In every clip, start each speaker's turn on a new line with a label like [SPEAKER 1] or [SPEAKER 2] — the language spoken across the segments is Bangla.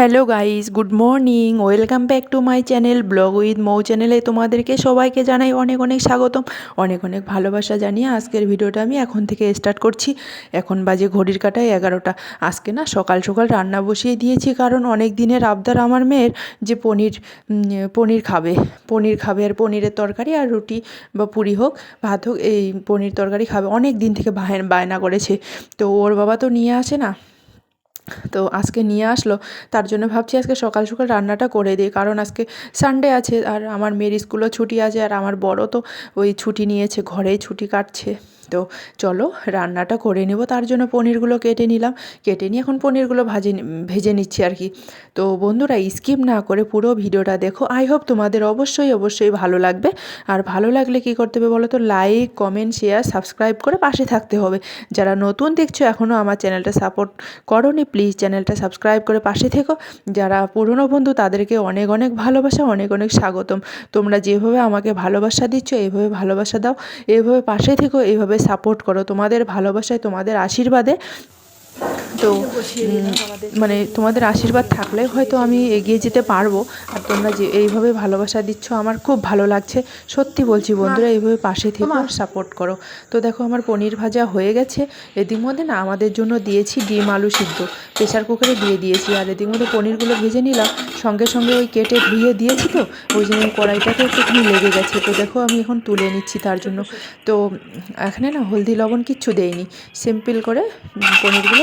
[SPEAKER 1] Hello guys, good morning. Welcome back to my channel vlog with Mou চ্যানেলে তোমাদেরকে সবাইকে জানাই অনেক অনেক স্বাগতম। অনেক অনেক ভালোবাসা জানিয়ে আজকের ভিডিওটা আমি এখন থেকে স্টার্ট করছি। এখন বাজে ঘড়ির কাটায় এগারোটা। আজকে না সকাল সকাল রান্না বসিয়ে দিয়েছি কারণ অনেক দিনের আবদার আমার মেয়ের যে পনির পনির খাবে। পনির খাবে আর পনিরের তরকারি আর রুটি বা পুরি হোক, ভাত হোক, এই পনির তরকারি খাবে। অনেক দিন থেকে বায়না করেছে। তো ওর বাবা তো নিয়ে আসে না? তো আজকে নিয়ে আসলো। তার জন্য ভাবছি আজকে সকাল সকাল রান্নাটা করে দিই। কারণ আজকে সানডে আছে আর আমার মেয়ের স্কুলও ছুটি আছে আর আমার বড় তো ওই ছুটি নিয়েছে, ঘরেই ছুটি কাটছে। তো চলো রান্নাটা করে নেব। তার জন্য পনিরগুলো কেটে নিলাম। কেটে নিয়ে এখন পনিরগুলো ভাজে ভেজে নিচ্ছি আর কি। তো বন্ধুরা, স্কিপ না করে পুরো ভিডিওটা দেখো। আই হোপ তোমাদের অবশ্যই অবশ্যই ভালো লাগবে। আর ভালো লাগলে কি করতে হবে বলো তো লাইক কমেন্ট শেয়ার সাবস্ক্রাইব করে পাশে থাকতে হবে। যারা নতুন দেখছ এখনও আমার চ্যানেলটা সাপোর্ট করনি প্লিজ চ্যানেলটা সাবস্ক্রাইব করে পাশে থেকো। যারা পুরনো বন্ধু, তাদেরকে অনেক অনেক ভালোবাসা, অনেক অনেক স্বাগতম। তোমরা যেভাবে আমাকে ভালোবাসা দিচ্ছ এইভাবে ভালোবাসা দাও। এইভাবে পাশে থেকো এইভাবে সাপোর্ট করো তোমাদের ভালোবাসায় তোমাদের আশীর্বাদে তো মানে তোমাদের আশীর্বাদ থাকলে হয়তো আমি এগিয়ে যেতে পারব। আর তোমরা যে এইভাবে ভালোবাসা দিচ্ছ আমার খুব ভালো লাগছে। সত্যি বলছি বন্ধুরা এইভাবে পাশে থেকে সাপোর্ট করো। তো দেখো আমার পনির ভাজা হয়ে গেছে। এদিক মধ্যে না আমাদের জন্য দিয়েছি ডিম আলু সিদ্ধ। প্রেশার কুকারে দিয়ে দিয়েছি। আর এদিক মধ্যে পনিরগুলো ভেজে নিলাম। সঙ্গে সঙ্গে ওই কেটে ধুয়ে দিয়েছি তো ওই জন্য কড়াইটাতে একটুখানি লেগে গেছে। তো দেখো আমি এখন তুলে নিচ্ছি তার জন্য। তো এখানে না হলদি লবণ কিচ্ছু দেইনি। সিম্পল করে পনিরগুলো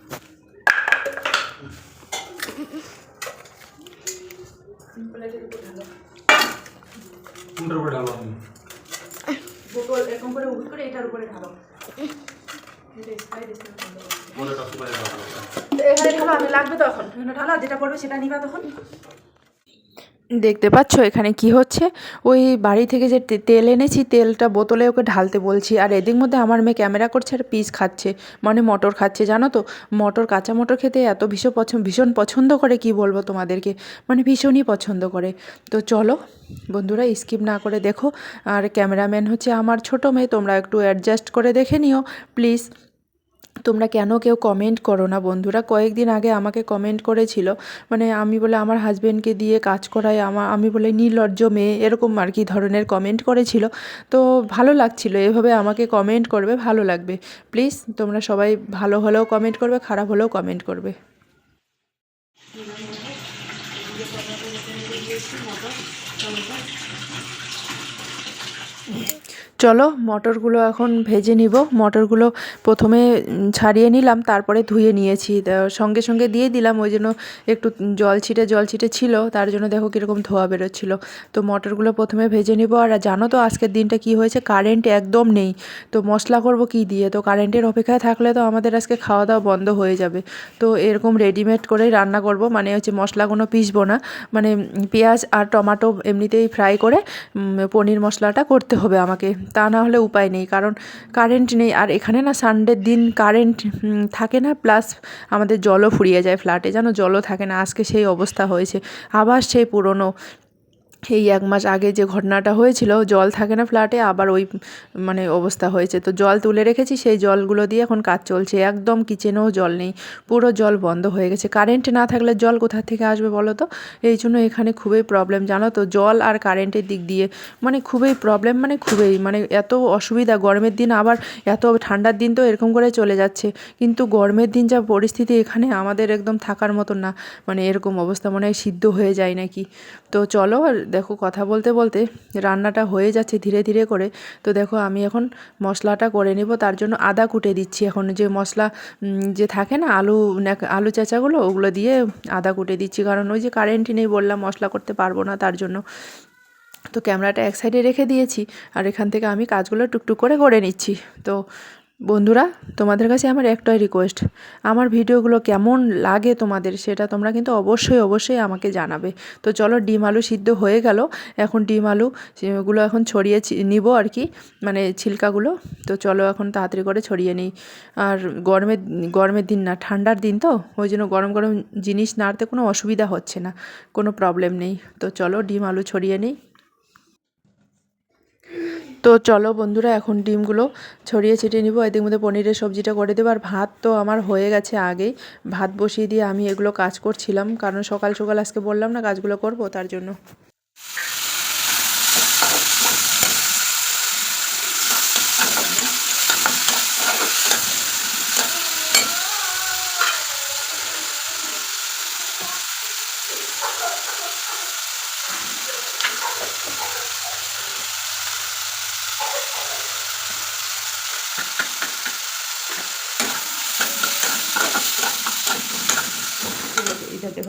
[SPEAKER 1] দেখতে পাচ্ছ এখানে কি হচ্ছে? ওই বাড়ি থেকে যে তেল এনেছি, তেলটা বোতলে ওকে ঢালতে বলছি। আর এদিক মধ্যে আমার মেয়ে ক্যামেরা করছে আর পিস খাচ্ছে মানে মটর খাচ্ছে, জানো তো? মটর, কাঁচা মটর খেতে এত ভীষণ পছন্দ ভীষণ পছন্দ করে, কি বলব তোমাদেরকে? মানে ভীষণই পছন্দ করে। তো চলো, বন্ধুরা স্কিপ না করে দেখো। আর ক্যামেরাম্যান হচ্ছে আমার ছোটো মেয়ে, তোমরা একটু অ্যাডজাস্ট করে দেখে নিও প্লিজ তোমরা কেন কেউ কমেন্ট করো না বন্ধুরা? কয়েকদিন আগে আমাকে কমেন্ট করেছিল মানে আমি বলে আমার হাজব্যান্ডকে দিয়ে কাজ করাই আমা আমি বলে নির্লজ্জ মেয়ে, এরকম আর কি ধরনের কমেন্ট করেছিল। তো ভালো লাগছিল, এভাবে আমাকে কমেন্ট করবে, ভালো লাগবে। প্লিজ তোমরা সবাই ভালো হলেও কমেন্ট করবে, খারাপ হলেও কমেন্ট করবে। চলো, মটরগুলো এখন ভেজে নিব। মটরগুলো প্রথমে ছাড়িয়ে নিলাম, তারপরে ধুয়ে নিয়েছি। সঙ্গে সঙ্গে দিয়ে দিলাম, ওই জন্য একটু জল ছিটে জল ছিটে ছিল, তার জন্য দেখো কীরকম ধোয়া বেরোচ্ছিলো। তো মটরগুলো প্রথমে ভেজে নিব, আর জানো তো আজকের দিনটা কি হয়েছে? কারেন্ট একদম নেই। তো মশলা করব কি দিয়ে? তো কারেন্টের অপেক্ষায় থাকলে তো আমাদের আজকে খাওয়া দাওয়া বন্ধ হয়ে যাবে। তো এরকম রেডিমেড করেই রান্না করব মানে হচ্ছে মশলাগুলো পিসবো না। মানে পেঁয়াজ আর টমাটো এমনিতেই ফ্রাই করে পনির মশলাটা করতে হবে আমাকে। তা না হলে উপায় নেই, কারণ কারেন্ট নেই। আর এখানে না সানডের দিন কারেন্ট থাকে না প্লাস আমাদের জলও ফুরিয়ে যায় ফ্ল্যাটে যেন জলও থাকে না। আজকে সেই অবস্থা হয়েছে, আবার সেই পুরনো। এই এক মাস আগে যে ঘটনাটা হয়েছিল, জল থাকে না ফ্ল্যাটে, আবার ওই মানে অবস্থা হয়েছে। তো জল তুলে রেখেছি, সেই জলগুলো দিয়ে এখন কাজ চলছে। একদম কিচেনেও জল নেই, পুরো জল বন্ধ হয়ে গেছে। কারেন্ট না থাকলে জল কোথা থেকে আসবে বলো তো? এই জন্য এখানে খুবই প্রবলেম জানো তো? জল আর কারেন্টের দিক দিয়ে মানে খুবই প্রবলেম মানে খুবই মানে এত অসুবিধা। গরমের দিন আবার এত ঠান্ডার দিন তো এরকম করে চলে যাচ্ছে। কিন্তু গরমের দিন যা পরিস্থিতি এখানে আমাদের একদম থাকার মতন না। মানে এরকম অবস্থা, মনে হয় সিদ্ধ হয়ে যায় নাকি। তো চলো আর দেখো, কথা বলতে বলতে রান্নাটা হয়ে যাচ্ছে ধীরে ধীরে করে। তো দেখো, আমি এখন মশলাটা করে নেব, তার জন্য আদা কুটে দিচ্ছি। এখন যে মশলা যে থাকে না, আলু আলু চেঁচাগুলো, ওগুলো দিয়ে আদা কুটে দিচ্ছি। কারণ ওই যে কারেন্টই নেই বললাম, মশলা করতে পারব না তার জন্য। তো ক্যামেরাটা এক সাইডে রেখে দিয়েছি, আর এখান থেকে আমি কাজগুলো টুকটুক করে করে নিচ্ছি। তো বন্ধুরা, তোমাদের কাছে আমার একটাই রিকোয়েস্ট আমার ভিডিওগুলো কেমন লাগে তোমাদের সেটা তোমরা কিন্তু অবশ্যই অবশ্যই আমাকে জানাবে। তো চলো ডিম আলু সিদ্ধ হয়ে গেল। এখন ডিম আলু গুলো এখন ছড়িয়ে নিব আর কি মানে ছিলকাগুলো। তো চলো এখন তাড়াতাড়ি করে ছড়িয়ে নিই। আর গরমের গরমের দিন না, ঠান্ডার দিন তো, ওই জন্য গরম গরম জিনিস নাড়তে কোনো অসুবিধা হচ্ছে না, কোনো প্রবলেম নেই। তো চলো ডিম আলু ছড়িয়ে নিই। তো চলো বন্ধুরা, এখন ডিমগুলো ছড়িয়ে ছিটিয়ে নিব। এদের মধ্যে পনিরের সবজিটা করে দেবো। আর ভাত তো আমার হয়ে গেছে আগেই। ভাত বসিয়ে দিয়ে আমি এগুলো কাজ করছিলাম। কারণ সকাল সকাল আজকে বললাম না কাজগুলো করব, তার জন্য।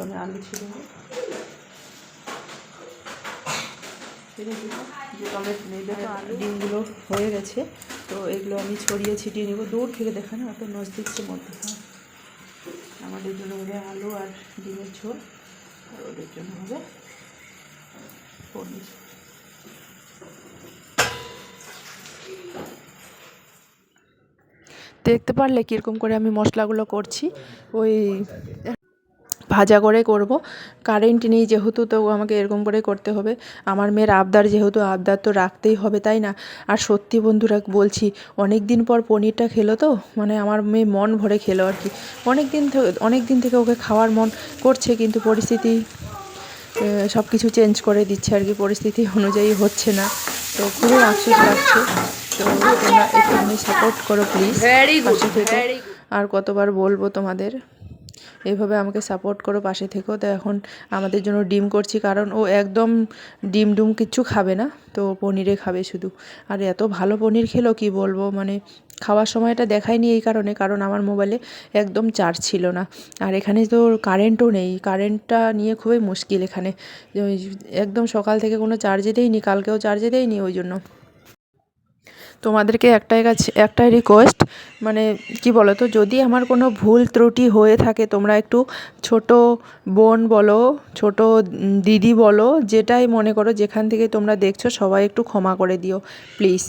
[SPEAKER 1] আমি আলু ছিল। ডিমগুলো হয়ে গেছে তো এগুলো আমি ছড়িয়ে ছিটিয়ে নেব। দূর থেকে দেখা না অত নজদিকছে মধ্যে। আমাদের জন্য হবে আলু আর ডিমের ঝোল আর ওদের জন্য হবে পনির। দেখতে পারলে কীরকম করে আমি মশলাগুলো করছি। ওই ভাজা করে করব। কারেন্ট নেই যেহেতু তো আমাকে এরকম করে করতে হবে। আমার মেয়ের আবদার যেহেতু আবদার তো রাখতেই হবে তাই না? আর সত্যি বন্ধুরা বলছি অনেক দিন পর পনিরটা খেলো তো? মানে আমার মেয়ে মন ভরে খেলো আর কি। অনেক দিন অনেক দিন থেকে ওকে খাওয়ার মন করছে কিন্তু পরিস্থিতি সব কিছু চেঞ্জ করে দিচ্ছে আর কি। পরিস্থিতি অনুযায়ী হচ্ছে না। তো খুবই আফসোস লাগছে। তো তোমরা একটুখানি সাপোর্ট করো প্লিজ আর কতবার বলব তোমাদের? এইভাবে আমাকে সাপোর্ট করো পাশে থেকো তো এখন আমাদের জন্য ডিম করছি, কারণ ও একদম ডিম ডুম কিচ্ছু খাবে না। তো পনিরে খাবে শুধু। আর এত ভালো পনির খেলো, কি বলব? মানে খাওয়ার সময়টা দেখায়নি এই কারণে, কারণ আমার মোবাইলে একদম চার্জ ছিল না। আর এখানে তো কারেন্টও নেই। কারেন্টটা নিয়ে খুবই মুশকিল এখানে। একদম সকাল থেকে কোনো চার্জে দেয়নি, কালকেও চার্জে দেয়নি ওই জন্য। তোমাদেরকে একটাই কাছে, একটাই রিকোয়েস্ট মানে কি বলো তো যদি আমার কোনো ভুল ত্রুটি হয়ে থাকে, তোমরা একটু ছোট বোন বলো, ছোট দিদি বলো, যেটাই মনে করো, যেখান থেকে তোমরা দেখছ, সবাই একটু ক্ষমা করে দিও প্লিজ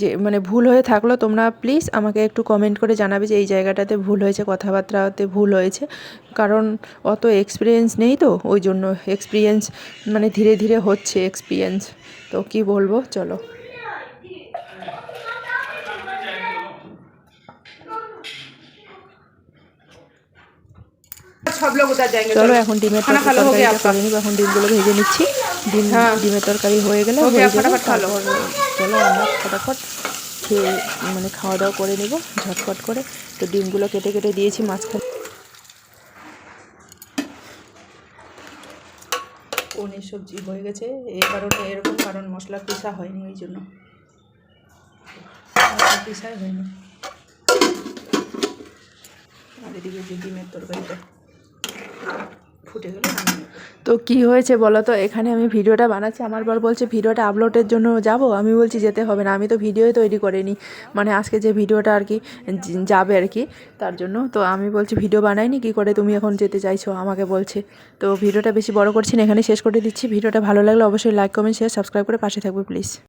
[SPEAKER 1] যে মানে ভুল হয়ে থাকল, তোমরা প্লিজ আমাকে একটু কমেন্ট করে জানাবে যে, এই জায়গাটাতে ভুল হয়েছে, কথাবার্তাতে ভুল হয়েছে। কারণ অত এক্সপিরিয়েন্স নেই তো, ওই জন্য এক্সপিরিয়েন্স মানে ধীরে ধীরে হচ্ছে এক্সপিরিয়েন্স তো কি বলব, চলো।
[SPEAKER 2] সব লোক উতার যায়গে
[SPEAKER 1] চলো এখন ডিমের তরকারিটা আচ্ছা। এখন ডিমগুলো ভেজে নিচ্ছি। ডিম
[SPEAKER 2] হ্যাঁ।
[SPEAKER 1] ডিমের তরকারি হয়ে গেলে
[SPEAKER 2] আচ্ছা,
[SPEAKER 1] ফটাফট চলো আমরা ফটাফট খেয়ে মানে খাওয়া দাওয়া করে নেব ঝটফট করে। তো ডিমগুলো কেটে কেটে দিয়েছি মাঝখানে। পনির সবজি হয়ে গেছে। এ কারণে এরকম কারণ মশলা পিসা হয়নি ওই জন্য। পিসাই হয়নি। আর এদিকে ডিমের তরকারিটা। ফুটে তো কি হয়েছে বলো তো? এখানে আমি ভিডিওটা বানাচ্ছি। আমার বর বলছে, ভিডিওটা আপলোডের জন্য যাব? আমি বলছি, যেতে হবে না। আমি তো ভিডিওই তৈরি করিনি। মানে আজকে যে ভিডিওটা আর কি যাবে আর কি, তার জন্য। তো আমি বলছি, ভিডিও বানাইনি? কি করে তুমি এখন যেতে চাইছো? আমাকে বলছে। তো ভিডিওটা বেশি বড় করছি না, এখানে শেষ করে দিচ্ছি। ভিডিওটা ভালো লাগলে অবশ্যই লাইক কমেন্ট শেয়ার সাবস্ক্রাইব করে পাশে থাকবে প্লিজ